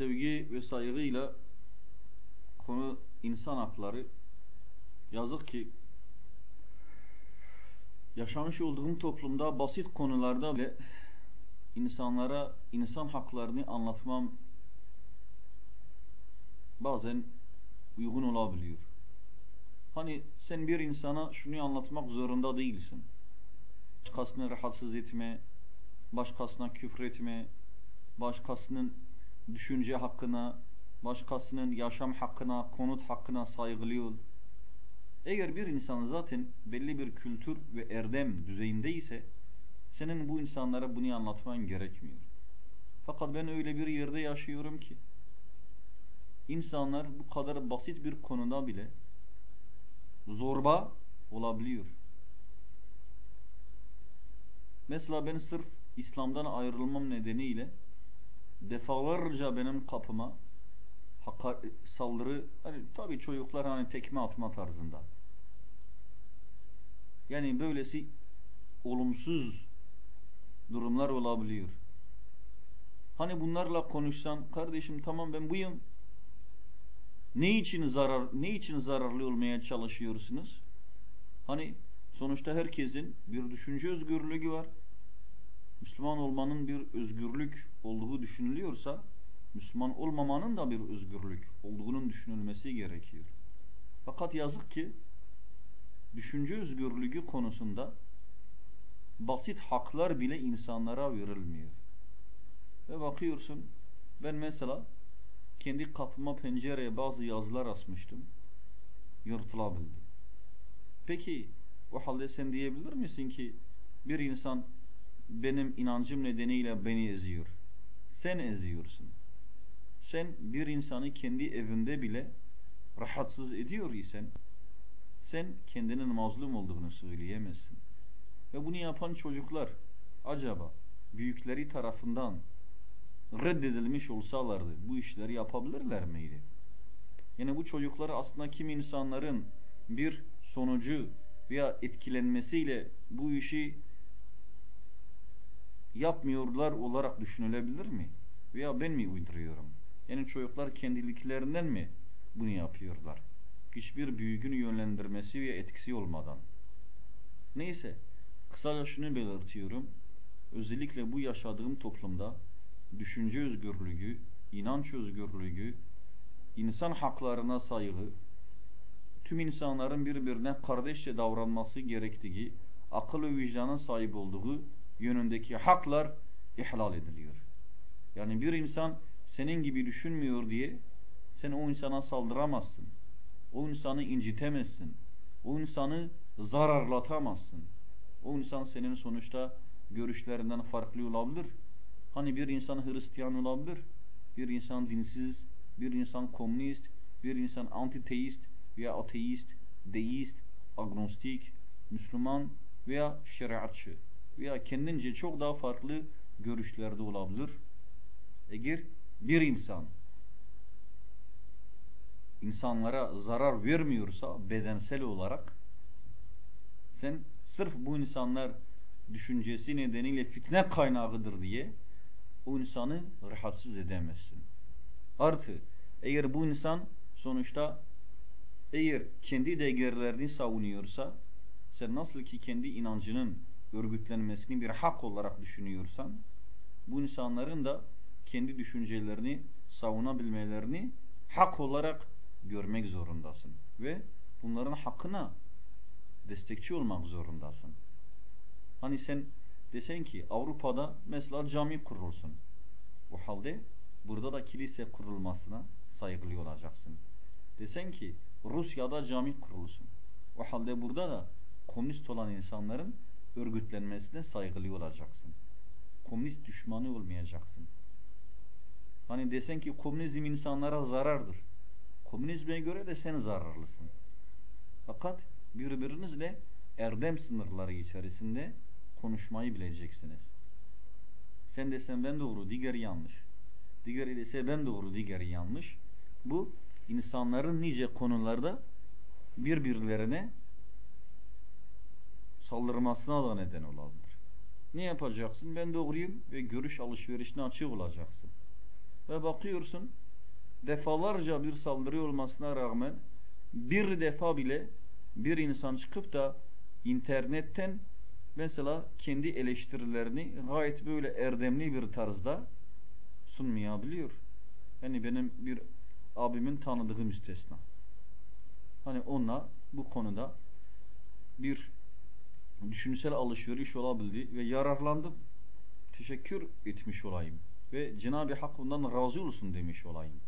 sevgi ve saygıyla konu insan hakları yazık ki yaşamış olduğum toplumda basit konularda bile insanlara insan haklarını anlatmam bazen uygun olabiliyor. Hani sen bir insana şunu anlatmak zorunda değilsin. Başkasını rahatsız etme, başkasına küfretme, başkasının düşünce hakkına, başkasının yaşam hakkına, konut hakkına saygılı ol. Eğer bir insan zaten belli bir kültür ve erdem düzeyinde ise senin bu insanlara bunu anlatman gerekmiyor. Fakat ben öyle bir yerde yaşıyorum ki insanlar bu kadar basit bir konuda bile zorba olabiliyor. Mesela ben sırf İslam'dan ayrılmam nedeniyle defalarca benim kapıma saldırı hani tabi çocuklar hani tekme atma tarzında. Yani böylesi olumsuz durumlar olabiliyor. Hani bunlarla konuşsan kardeşim tamam ben buyum. Ne için zarar ne için zararlı olmaya çalışıyorsunuz? Hani sonuçta herkesin bir düşünce özgürlüğü var. Müslüman olmanın bir özgürlük olduğu düşünülüyorsa Müslüman olmamanın da bir özgürlük olduğunun düşünülmesi gerekiyor. Fakat yazık ki düşünce özgürlüğü konusunda basit haklar bile insanlara verilmiyor. Ve bakıyorsun ben mesela kendi kapıma pencereye bazı yazılar asmıştım. Yırtılabildi. Peki o halde sen diyebilir misin ki bir insan benim inancım nedeniyle beni eziyor. Sen eziyorsun. Sen bir insanı kendi evinde bile rahatsız ediyor isen sen kendinin mazlum olduğunu söyleyemezsin. Ve bunu yapan çocuklar acaba büyükleri tarafından reddedilmiş olsalardı bu işleri yapabilirler miydi? Yani bu çocuklar aslında kim insanların bir sonucu veya etkilenmesiyle bu işi yapmıyorlar olarak düşünülebilir mi? Veya ben mi uyduruyorum? Yani çocuklar kendiliklerinden mi bunu yapıyorlar? Hiçbir büyüğün yönlendirmesi ve etkisi olmadan. Neyse, kısaca şunu belirtiyorum. Özellikle bu yaşadığım toplumda düşünce özgürlüğü, inanç özgürlüğü, insan haklarına saygı, tüm insanların birbirine kardeşçe davranması gerektiği, akıl ve vicdanın sahip olduğu yönündeki haklar ihlal ediliyor. Yani bir insan senin gibi düşünmüyor diye sen o insana saldıramazsın. O insanı incitemezsin. O insanı zararlatamazsın. O insan senin sonuçta görüşlerinden farklı olabilir. Hani bir insan Hristiyan olabilir, bir insan dinsiz, bir insan komünist, bir insan antiteist veya ateist, deist, agnostik, Müslüman veya şeriatçı veya kendince çok daha farklı görüşlerde olabilir. Eğer bir insan insanlara zarar vermiyorsa bedensel olarak sen sırf bu insanlar düşüncesi nedeniyle fitne kaynağıdır diye o insanı rahatsız edemezsin. Artı eğer bu insan sonuçta eğer kendi değerlerini savunuyorsa sen nasıl ki kendi inancının örgütlenmesini bir hak olarak düşünüyorsan bu insanların da kendi düşüncelerini savunabilmelerini hak olarak görmek zorundasın. Ve bunların hakkına destekçi olmak zorundasın. Hani sen desen ki Avrupa'da mesela cami kurulsun. O halde burada da kilise kurulmasına saygılı olacaksın. Desen ki Rusya'da cami kurulsun. O halde burada da komünist olan insanların örgütlenmesine saygılı olacaksın. Komünist düşmanı olmayacaksın. Hani desen ki komünizm insanlara zarardır. Komünizme göre de sen zararlısın. Fakat birbirinizle erdem sınırları içerisinde konuşmayı bileceksiniz. Sen desen ben doğru, diğeri yanlış. Diğeri dese ben doğru, diğeri yanlış. Bu insanların nice konularda birbirlerine saldırmasına da neden olabilir. Ne yapacaksın? Ben doğruyum ve görüş alışverişine açık olacaksın. Ve bakıyorsun defalarca bir saldırı olmasına rağmen bir defa bile bir insan çıkıp da internetten mesela kendi eleştirilerini gayet böyle erdemli bir tarzda sunmayabiliyor. Yani benim bir abimin tanıdığı müstesna. Hani onunla bu konuda bir düşünsel alışveriş olabildi ve yararlandım. Teşekkür etmiş olayım. Ve Cenab-ı Hak bundan razı olsun demiş olayım.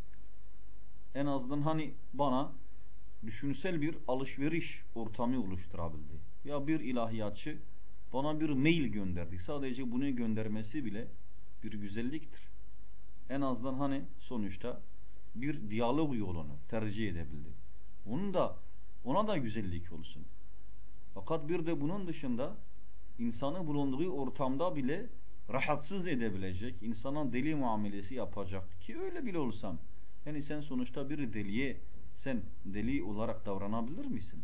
En azından hani bana düşünsel bir alışveriş ortamı oluşturabildi. Ya bir ilahiyatçı bana bir mail gönderdi. Sadece bunu göndermesi bile bir güzelliktir. En azından hani sonuçta bir diyalog yolunu tercih edebildi. Onun da ona da güzellik olsun. Fakat bir de bunun dışında insanı bulunduğu ortamda bile rahatsız edebilecek, insana deli muamelesi yapacak ki öyle bile olsam. Yani sen sonuçta bir deliye sen deli olarak davranabilir misin?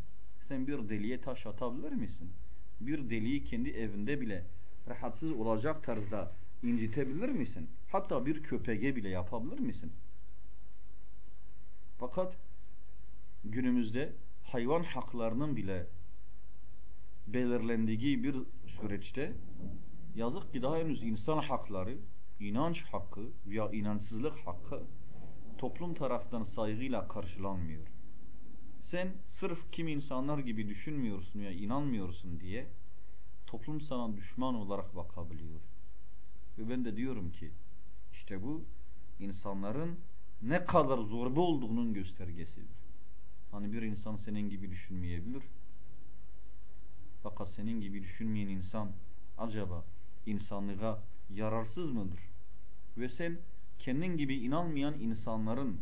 Sen bir deliye taş atabilir misin? Bir deliyi kendi evinde bile rahatsız olacak tarzda incitebilir misin? Hatta bir köpeğe bile yapabilir misin? Fakat günümüzde hayvan haklarının bile belirlendiği bir süreçte yazık ki daha henüz insan hakları, inanç hakkı veya inançsızlık hakkı toplum tarafından saygıyla karşılanmıyor. Sen sırf kim insanlar gibi düşünmüyorsun ya inanmıyorsun diye toplum sana düşman olarak bakabiliyor. Ve ben de diyorum ki işte bu insanların ne kadar zorba olduğunun göstergesidir. Hani bir insan senin gibi düşünmeyebilir. Fakat senin gibi düşünmeyen insan acaba insanlığa yararsız mıdır? Ve sen kendin gibi inanmayan insanların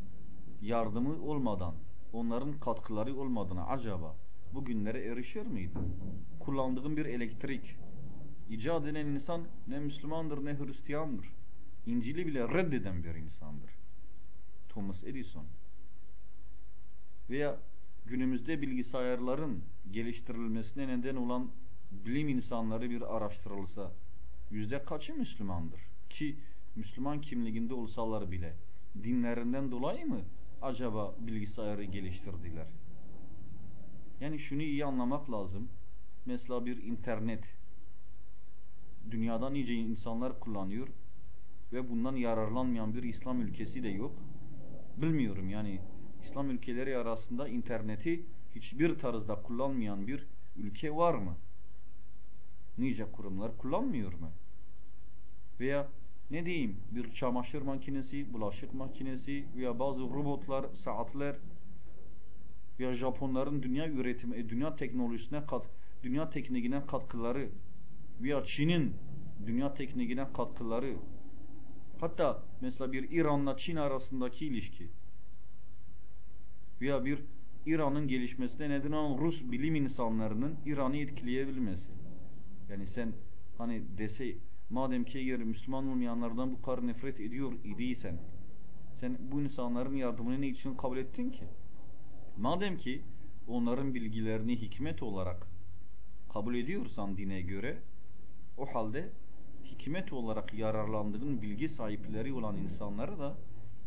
yardımı olmadan, onların katkıları olmadığını acaba bugünlere erişir miydin? Kullandığın bir elektrik, icat eden insan ne Müslümandır ne Hristiyandır. İncil'i bile reddeden bir insandır. Thomas Edison. Veya günümüzde bilgisayarların geliştirilmesine neden olan bilim insanları bir araştırılsa yüzde kaçı Müslümandır? Ki Müslüman kimliğinde olsalar bile dinlerinden dolayı mı acaba bilgisayarı geliştirdiler? Yani şunu iyi anlamak lazım. Mesela bir internet dünyada nice insanlar kullanıyor ve bundan yararlanmayan bir İslam ülkesi de yok. Bilmiyorum yani İslam ülkeleri arasında interneti hiçbir tarzda kullanmayan bir ülke var mı? Nice kurumlar kullanmıyor mu? Veya ne diyeyim bir çamaşır makinesi, bulaşık makinesi veya bazı robotlar, saatler veya Japonların dünya üretimi, e, dünya teknolojisine kat, dünya tekniğine katkıları veya Çin'in dünya tekniğine katkıları hatta mesela bir İran'la Çin arasındaki ilişki veya bir İran'ın gelişmesine neden olan Rus bilim insanlarının İran'ı etkileyebilmesi. Yani sen hani dese madem ki eğer Müslüman olmayanlardan bu kadar nefret ediyor idiysen sen bu insanların yardımını ne için kabul ettin ki? Madem ki onların bilgilerini hikmet olarak kabul ediyorsan dine göre o halde hikmet olarak yararlandığın bilgi sahipleri olan insanlara da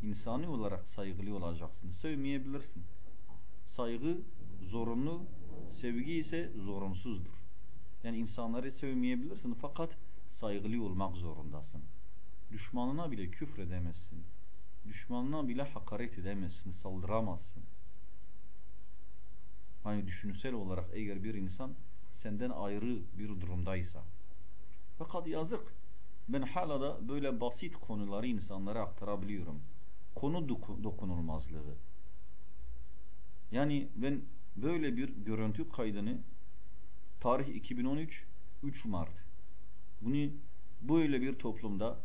insani olarak saygılı olacaksın. Sevmeyebilirsin. Saygı zorunlu, sevgi ise zorunsuzdur. Yani insanları sevmeyebilirsin fakat saygılı olmak zorundasın. Düşmanına bile küfredemezsin. Düşmanına bile hakaret edemezsin, saldıramazsın. Hani düşünsel olarak eğer bir insan senden ayrı bir durumdaysa. Fakat yazık. Ben hala da böyle basit konuları insanlara aktarabiliyorum. Konu dokunulmazlığı. Yani ben böyle bir görüntü kaydını tarih 2013 3 Mart bunu böyle bir toplumda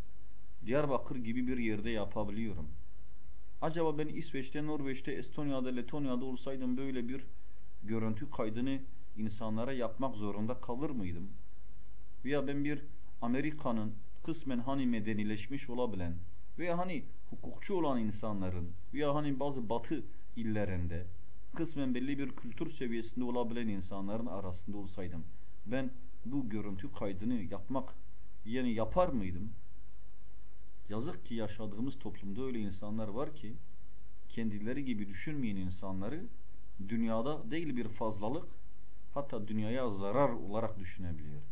Diyarbakır gibi bir yerde yapabiliyorum. Acaba ben İsveç'te, Norveç'te, Estonya'da, Letonya'da olsaydım böyle bir görüntü kaydını insanlara yapmak zorunda kalır mıydım? Veya ben bir Amerika'nın kısmen hani medenileşmiş olabilen veya hani hukukçu olan insanların veya hani bazı batı illerinde kısmen belli bir kültür seviyesinde olabilen insanların arasında olsaydım ben bu görüntü kaydını yapmak yani yapar mıydım? yazık ki yaşadığımız toplumda öyle insanlar var ki kendileri gibi düşünmeyen insanları dünyada değil bir fazlalık hatta dünyaya zarar olarak düşünebiliyor.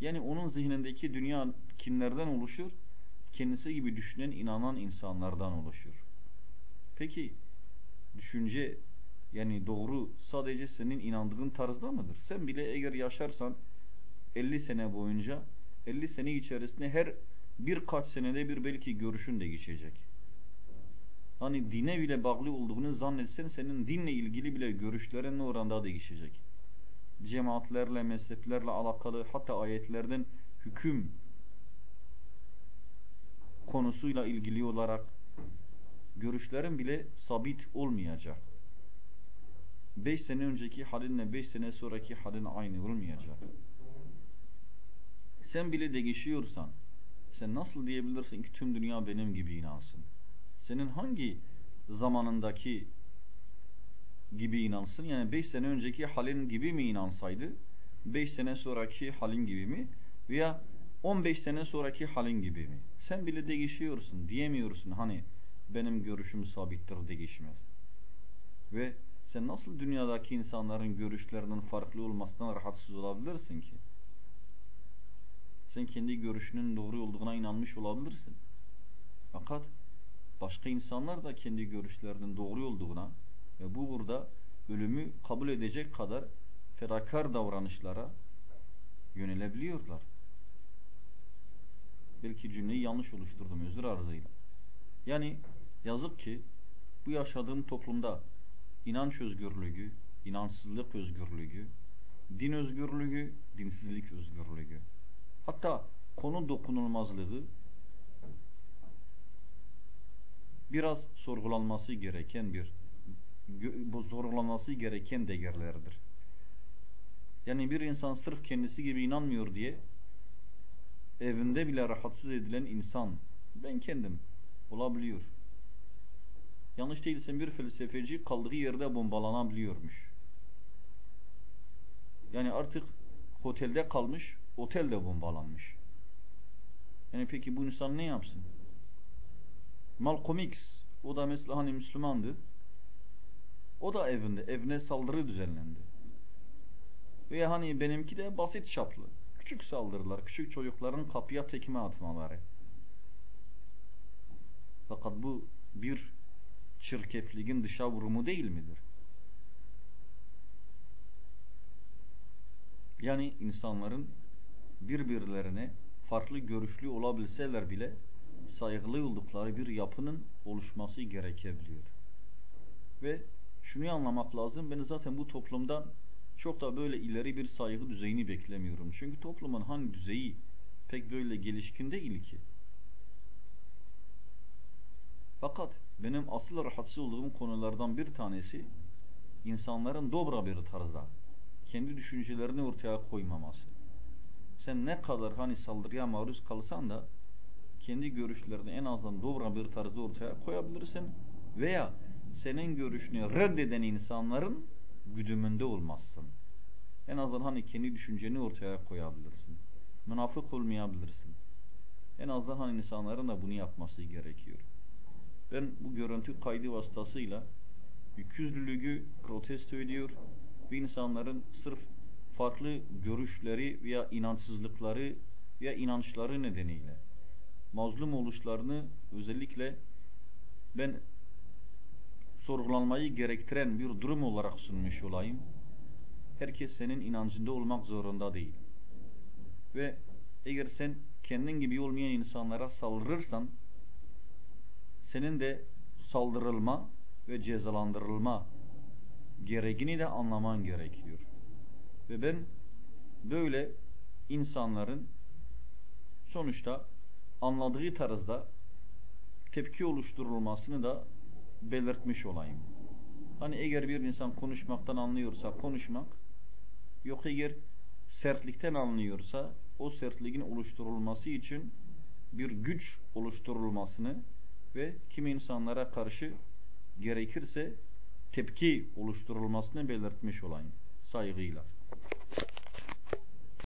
Yani onun zihnindeki dünya kimlerden oluşur? Kendisi gibi düşünen, inanan insanlardan oluşur. Peki düşünce yani doğru sadece senin inandığın tarzda mıdır? Sen bile eğer yaşarsan 50 sene boyunca 50 sene içerisinde her birkaç senede bir belki görüşün değişecek. Hani dine bile bağlı olduğunu zannetsen senin dinle ilgili bile görüşlerin oranda değişecek. Cemaatlerle, mezheplerle alakalı hatta ayetlerden hüküm konusuyla ilgili olarak görüşlerin bile sabit olmayacak. 5 sene önceki halinle 5 sene sonraki halin aynı olmayacak. Sen bile değişiyorsan sen nasıl diyebilirsin ki tüm dünya benim gibi inansın? Senin hangi zamanındaki gibi inansın? Yani 5 sene önceki halin gibi mi inansaydı? 5 sene sonraki halin gibi mi? Veya 15 sene sonraki halin gibi mi? Sen bile değişiyorsun diyemiyorsun hani benim görüşüm sabittir değişmez. Ve sen nasıl dünyadaki insanların görüşlerinin farklı olmasından rahatsız olabilirsin ki? Sen kendi görüşünün doğru olduğuna inanmış olabilirsin. Fakat başka insanlar da kendi görüşlerinin doğru olduğuna ve bu burada ölümü kabul edecek kadar ferakar davranışlara yönelebiliyorlar. Belki cümleyi yanlış oluşturdum özür arzıyla. Yani yazık ki bu yaşadığım toplumda inanç özgürlüğü, inançsızlık özgürlüğü, din özgürlüğü, dinsizlik özgürlüğü. Hatta konu dokunulmazlığı biraz sorgulanması gereken bir bu sorgulanması gereken değerlerdir. Yani bir insan sırf kendisi gibi inanmıyor diye evinde bile rahatsız edilen insan ben kendim olabiliyor. Yanlış değilsem bir felsefeci kaldığı yerde bombalanabiliyormuş. Yani artık otelde kalmış, otel de bombalanmış. Yani peki bu insan ne yapsın? Malcolm X, o da mesela hani Müslümandı. O da evinde, evine saldırı düzenlendi. Veya hani benimki de basit çaplı. Küçük saldırılar, küçük çocukların kapıya tekme atmaları. Fakat bu bir çirkefliğin dışa vurumu değil midir? Yani insanların birbirlerine farklı görüşlü olabilseler bile saygılı oldukları bir yapının oluşması gerekebiliyor. Ve şunu anlamak lazım, ben zaten bu toplumdan çok da böyle ileri bir saygı düzeyini beklemiyorum. Çünkü toplumun hangi düzeyi pek böyle gelişkin değil ki. Fakat benim asıl rahatsız olduğum konulardan bir tanesi insanların dobra bir tarzda kendi düşüncelerini ortaya koymaması. Sen ne kadar hani saldırıya maruz kalsan da kendi görüşlerini en azından dobra bir tarzda ortaya koyabilirsin veya senin görüşünü reddeden insanların güdümünde olmazsın. En azından hani kendi düşünceni ortaya koyabilirsin. Münafık olmayabilirsin. En azından hani insanların da bunu yapması gerekiyor. Ben bu görüntü kaydı vasıtasıyla yüküzlülüğü protesto ediyor ve insanların sırf farklı görüşleri veya inançsızlıkları veya inançları nedeniyle mazlum oluşlarını özellikle ben sorgulanmayı gerektiren bir durum olarak sunmuş olayım. Herkes senin inancında olmak zorunda değil. Ve eğer sen kendin gibi olmayan insanlara saldırırsan senin de saldırılma ve cezalandırılma gereğini de anlaman gerekiyor. Ve ben böyle insanların sonuçta anladığı tarzda tepki oluşturulmasını da belirtmiş olayım. Hani eğer bir insan konuşmaktan anlıyorsa konuşmak, yok eğer sertlikten anlıyorsa o sertliğin oluşturulması için bir güç oluşturulmasını ve kimi insanlara karşı gerekirse tepki oluşturulmasını belirtmiş olayım saygıyla.